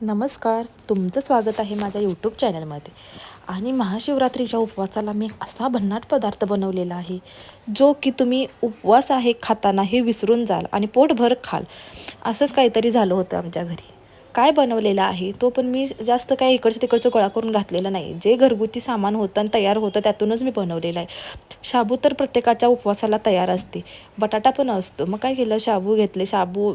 नमस्कार. तुमचं स्वागत आहे माझ्या यूट्यूब चॅनलमध्ये आणि महाशिवरात्रीच्या उपवासाला मी असा भन्नाट पदार्थ बनवलेला आहे जो की तुम्ही उपवास आहे खाताना हे विसरून जाल आणि पोटभर खाल. असंच काहीतरी झालं होतं आमच्या घरी. काय बनवलेलं आहे तो पण मी जास्त काय इकडचं तिकडचं गोळा करून घातलेलं नाही. जे घरगुती सामान होतं आणि तयार होतं त्यातूनच मी बनवलेलं आहे. शाबू तर प्रत्येकाच्या उपवासाला तयार असते. बटाटा पण असतो. मग काय केलं? शाबू घेतले. शाबू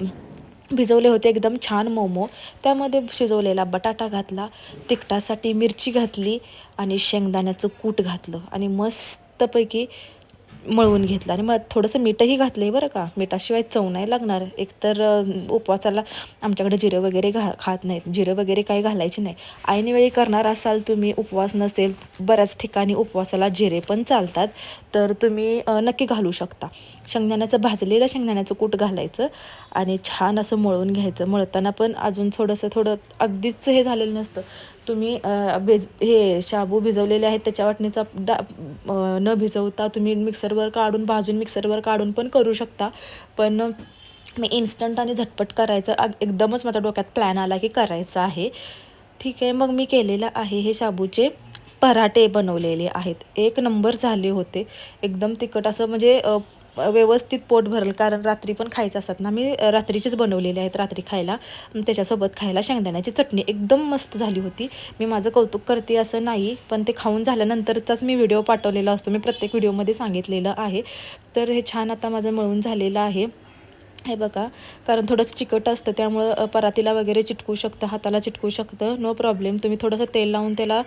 भिजवले होते एकदम छान मोमो. त्यामध्ये शिजवलेला बटाटा घातला तिखटासाठी मिरची घातली आणि शेंगदाण्याचं कूट घातलं आणि मस्तपैकी मळवून घेतलं आणि मग थोडंसं मीठही घातलं आहे बरं का. मिठाशिवाय चव नाही लागणार. एकतर उपवासाला आमच्याकडे जिरं वगैरे घा खात नाहीत. जिरं वगैरे काही घालायचे नाही. ऐनवेळी करणार असाल तुम्ही उपवास नसेल बऱ्याच ठिकाणी उपवासाला जिरे पण चालतात. तर तुम्ही नक्की घालू शकता. शेंगदाण्याचं भाजलेलं शेंगदाण्याचं कूट घालायचं आणि छान असं मळून घ्यायचं. मळताना पण अजून थोडंसं थोडं अगदीच हे झालेलं नसतं. तुम्ही भिज हे शाबू भिजवलेले आहेत त्याच्या वाटणीचा डा न भिजवता तुम्ही मिक्सरवर काढून भाजून मिक्सरवर काढून पण करू शकता. पण मी इन्स्टंट आणि झटपट करायचं एकदमच माझ्या डोक्यात प्लॅन आला की करायचं आहे. ठीक आहे मग मी केलेलं आहे हे शाबूचे पराठे बनवलेले आहेत. एक नंबर झाले होते. एकदम तिखट असं म्हणजे व्यवस्थित पोट भरल कारण रात्री पण खायचं असतात ना. मी रात्रीचेच बनवलेले आहेत रात्री खायला. त्याच्यासोबत खायला शेंगदाण्याची चटणी. एकदम मस्त झाली होती. मी माझं कौतुक करते असं नाही पण ते खाऊन झाल्यानंतरचाच मी व्हिडिओ पाठवलेला असतो. मी प्रत्येक व्हिडिओमध्ये सांगितलेलं आहे. तर हे छान आता माझं मळून झालेलं आहे. हे बघा कारण थोडंसं चिकट असतं त्यामुळं परातीला वगैरे चिटकू शकतं हाताला चिटकू शकतं नो प्रॉब्लेम तुम्ही थोडंसं तेल लावून त्याला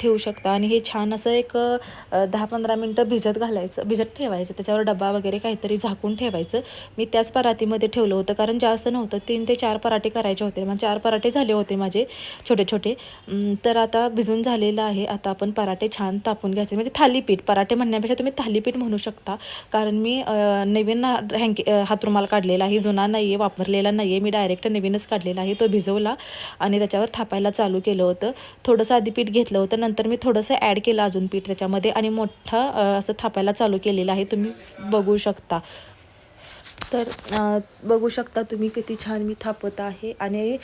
ठेवू शकता. आणि हे छान असं एक दहा पंधरा मिनटं भिजत घालायचं भिजत ठेवायचं. त्याच्यावर डबा वगैरे काहीतरी झाकून ठेवायचं. मी त्याच परातीमध्ये ठेवलं होतं कारण जास्त नव्हतं. तीन ते चार पराठे करायचे होते. मग चार पराठे झाले होते माझे छोटे छोटे तर आता भिजून झालेलं आहे. आता आपण पराठे छान तापून घ्यायचे. म्हणजे थालीपीठ पराठे म्हणण्यापेक्षा तुम्ही थालीपीठ म्हणू शकता. कारण मी नवीन हँकी अ, हातरुमाल आहे जुना नाही आहे वापरलेला नाही आहे मी डायरेक्ट नवीनच काढलेला आहे तो भिजवला आणि त्याच्यावर थापायला चालू केलं होतं. थोडंसं आधी पीठ घेतलं होतं नंतर मी थोडंसं ॲड केलं अजून पीठ त्याच्यामध्ये आणि मोठं असं थापायला चालू केलेलं आहे. तुम्ही बघू शकता. तर बघू शकता तुम्ही किती छान मी थापत आहे. आणि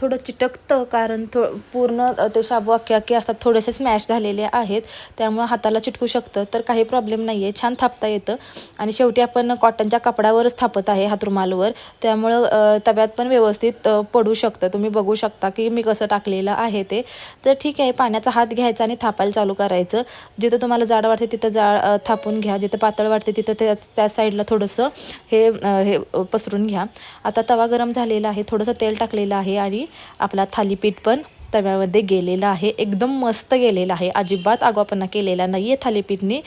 थोडं चिटकतं कारण थो पूर्ण ते शाबू अख्खे अख्खे असतात थोडेसे स्मॅश झालेले आहेत. त्यामुळं हाताला चिटकू शकतं. तर काही प्रॉब्लेम नाही आहे छान थापता येतं. आणि शेवटी आपण कॉटनच्या कपड्यावरच थापत आहे हातरुमालवर. त्यामुळं तब्यात तव्यात पण व्यवस्थित पडू शकतं. तुम्ही बघू शकता की मी कसं टाकलेलं आहे ते. तर ठीक आहे. पाण्याचा हात घ्यायचा आणि थापायला चालू करायचं. जिथं तुम्हाला जाड वाटते तिथं जाड थापून घ्या. जिथं पातळ वाटते तिथं त्या त्या साईडला थोडंसं हे हे पसरून घ्या. आता तवा गरम झालेला आहे थोडंसं तेल टाकलेलं आहे आणि आपला थालीपीठ पण तव्यामध्ये गेलेला आहे. एकदम मस्त गेलेला आहे. अजिबात आगापणा केलेला नाही आहे थालीपीठनी.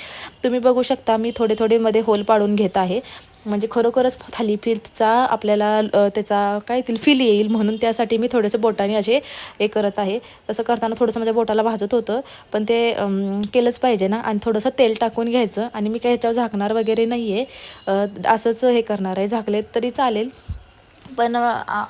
तुम्ही बघू शकता मी थोडे थोडे मध्ये होल पाडून घेत आहे. म्हणजे खरोखरच थालीपीठचा आपल्याला त्याचा काय येतील फील येईल म्हणून त्यासाठी मी थोडंसं बोटाने असे हे करत आहे. तसं करताना थोडंसं माझ्या बोटाला भाजत होतं पण ते केलंच पाहिजे ना. आणि थोडंसं तेल टाकून घ्यायचं आणि मी काही ह्याच्यावर झाकणार वगैरे नाही आहे असंच हे करणार आहे. झाकलेत तरी चालेल. पण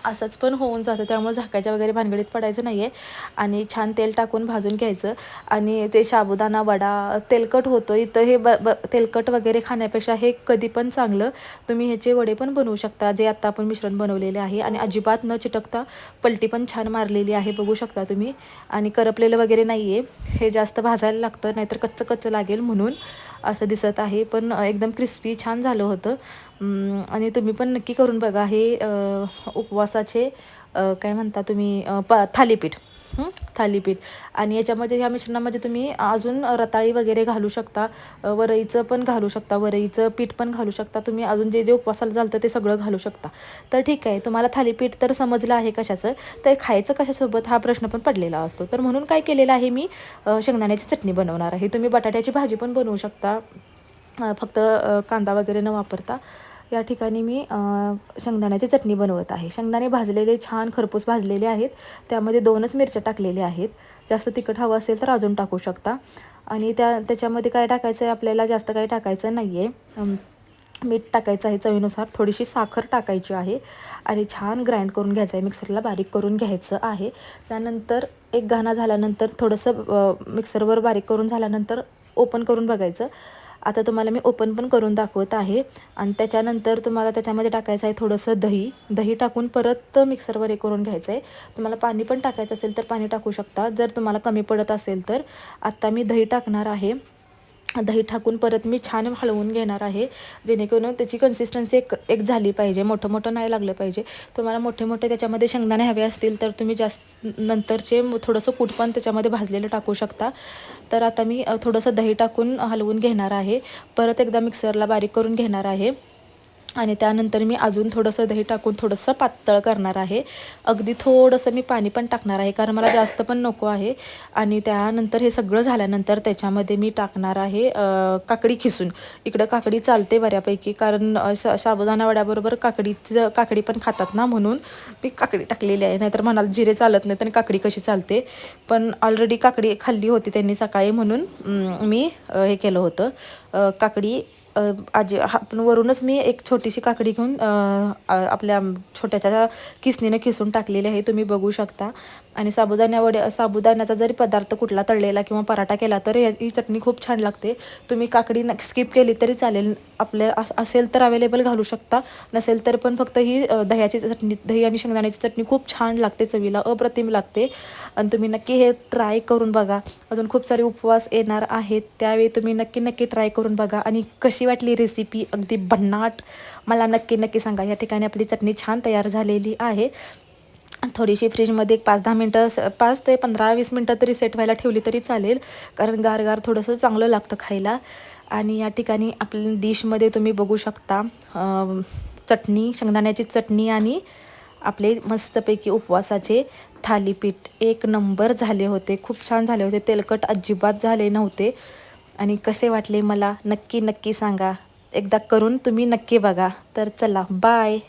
असंच पण होऊन जातं. त्यामुळे झाकायच्या वगैरे भानगडीत पडायचं नाही आहे आणि छान तेल टाकून भाजून घ्यायचं. आणि ते साबुदाणा वडा तेलकट होतो. इथं हे ब ब तेलकट वगैरे खाण्यापेक्षा हे कधी पण चांगलं. तुम्ही ह्याचे वडे पण बनवू शकता. जे आत्ता आपण मिश्रण बनवलेले आहे. आणि अजिबात न चिटकता पलटी पण छान मारलेली आहे. बघू शकता तुम्ही. आणि करपलेलं वगैरे नाही आहे हे जास्त भाजायला लागतं. नाहीतर कच्चं कच्चं लागेल म्हणून. असं दिसत आहे. पण एकदम क्रिस्पी छान झालं होतं. आणि तुम्ही पण नक्की करून बघा हे उपवासाचे काय म्हणता तुम्ही प थालीपीठ. थालीपीठ. आणि याच्यामध्ये ह्या मिश्रणामध्ये तुम्ही अजून रताळी वगैरे घालू शकता वरईचं पण घालू शकता वरईचं पीठ पण घालू शकता तुम्ही अजून जे जे उपवासाला झालं ते सगळं घालू शकता. तर ठीक आहे तुम्हाला थालीपीठ तर समजलं आहे कशाचं तर खायचं कशासोबत हा प्रश्न पण पडलेला असतो. तर म्हणून काय केलेलं आहे मी शेंगदाण्याची चटणी बनवणार आहे. तुम्ही बटाट्याची भाजी पण बनवू शकता. फक्त कांदा वगैरे न वापरता. या ठिकाणी मी शेंगदाण्याची चटणी बनवत आहे. शेंगदाणे भाजलेले छान खरपूस भाजलेले आहेत. त्यामध्ये दोनच मिरच्या टाकलेल्या आहेत. जास्त तिखट हवं असेल तर अजून टाकू शकता. आणि त्या त्याच्यामध्ये काय टाकायचं आहे आपल्याला जास्त काही टाकायचं नाही आहे मीठ टाकायचं आहे चवीनुसार. थोडीशी साखर टाकायची आहे. आणि छान ग्राइंड करून घ्यायचं आहे मिक्सरला बारीक करून घ्यायचं आहे. त्यानंतर एक घाणा झाल्यानंतर थोडंसं मिक्सरवर बारीक करून झाल्यानंतर ओपन करून बघायचं. आता तुम्हाला मी ओपन पण करून दाखवत आहे. आणि त्याच्यानंतर तुम्हाला त्याच्यामध्ये टाकायचं आहे थोडंसं दही. दही टाकून परत मिक्सरवर हे करून घ्यायचं आहे तुम्हाला पाणी पण टाकायचं असेल तर पाणी टाकू शकता. जर तुम्हाला कमी पडत असेल तर. आत्ता मी दही टाकणार आहे. दही टाकून परत मी छान हलवून घेणार आहे. जेणेकरून त्याची कन्सिस्टन्सी एक एक झाली पाहिजे. मोठं मोठं नाही लागलं पाहिजे. तुम्हाला मोठे मोठे त्याच्यामध्ये शेंगदाणे हवे असतील तर तुम्ही जास्त नंतरचे थोडंसं कूट पण त्याच्यामध्ये भाजलेलं टाकू शकता. तर आता मी थोडंसं दही टाकून हलवून घेणार आहे. परत एकदा मिक्सरला बारीक करून घेणार आहे. आणि त्यानंतर मी अजून थोडंसं दही टाकून थोडंसं पातळ करणार आहे. अगदी थोडंसं मी पाणी पण टाकणार आहे कारण मला जास्त पण नको आहे. आणि त्यानंतर हे सगळं झाल्यानंतर त्याच्यामध्ये मी टाकणार आहे काकडी खिसून. इकडं काकडी चालते बऱ्यापैकी कारण अ, साबुदाणा वड्याबरोबर काकडीचं काकडी पण खातात ना म्हणून. मी काकडी टाकलेली आहे नाहीतर म्हणाल जिरे चालत नाही तर काकडी कशी चालते. पण ऑलरेडी काकडी खाल्ली होती त्यांनी सकाळी म्हणून मी हे केलं होतं. काकडी आजी हा पण वरूनच मी एक छोटीशी काकडी घेऊन आपल्या छोट्याच्या किसनीनं किसून टाकलेली आहे तुम्ही बघू शकता. आणि साबुदाण्या साबुदाण्याचा जरी पदार्थ कुठला तळलेला किंवा पराठा केला तर ही चटणी खूप छान लागते. तुम्ही काकडी स्किप केली तरी चालेल. आपल्या अस- असेल तर अवेलेबल घालू शकता. नसेल तर पण फक्त ही दह्याची चटणी दही आणि शेंगदाण्याची चटणी खूप छान लागते चवीला अप्रतिम लागते. आणि तुम्ही नक्की हे ट्राय करून बघा. अजून खूप सारे उपवास येणार आहेत त्यावेळी तुम्ही नक्की नक्की ट्राय करून बघा. आणि कशी वाटली रेसिपी अगदी भन्नाट. मला नक्की नक्की सांगा. या ठिकाणी आपली चटणी छान तयार झालेली आहे. थोडीशी फ्रीजमध्ये एक पाच दहा मिनटं पाच ते पंधरा वीस मिनटं तरी सेट व्हायला ठेवली तरी चालेल. कारण गार गार थोडंसं चांगलं लागतं खायला. आणि या ठिकाणी आपल्या डिशमध्ये तुम्ही बघू शकता चटणी शेंगदाण्याची चटणी आणि आपले मस्तपैकी उपवासाचे थालीपीठ. एक नंबर झाले होते. खूप छान झाले होते. तेलकट अजिबात झाले नव्हते. आणि कसे वाटले मला? नक्की नक्की सांगा. एकदा करून तुम्ही नक्की बघा. तर चला बाय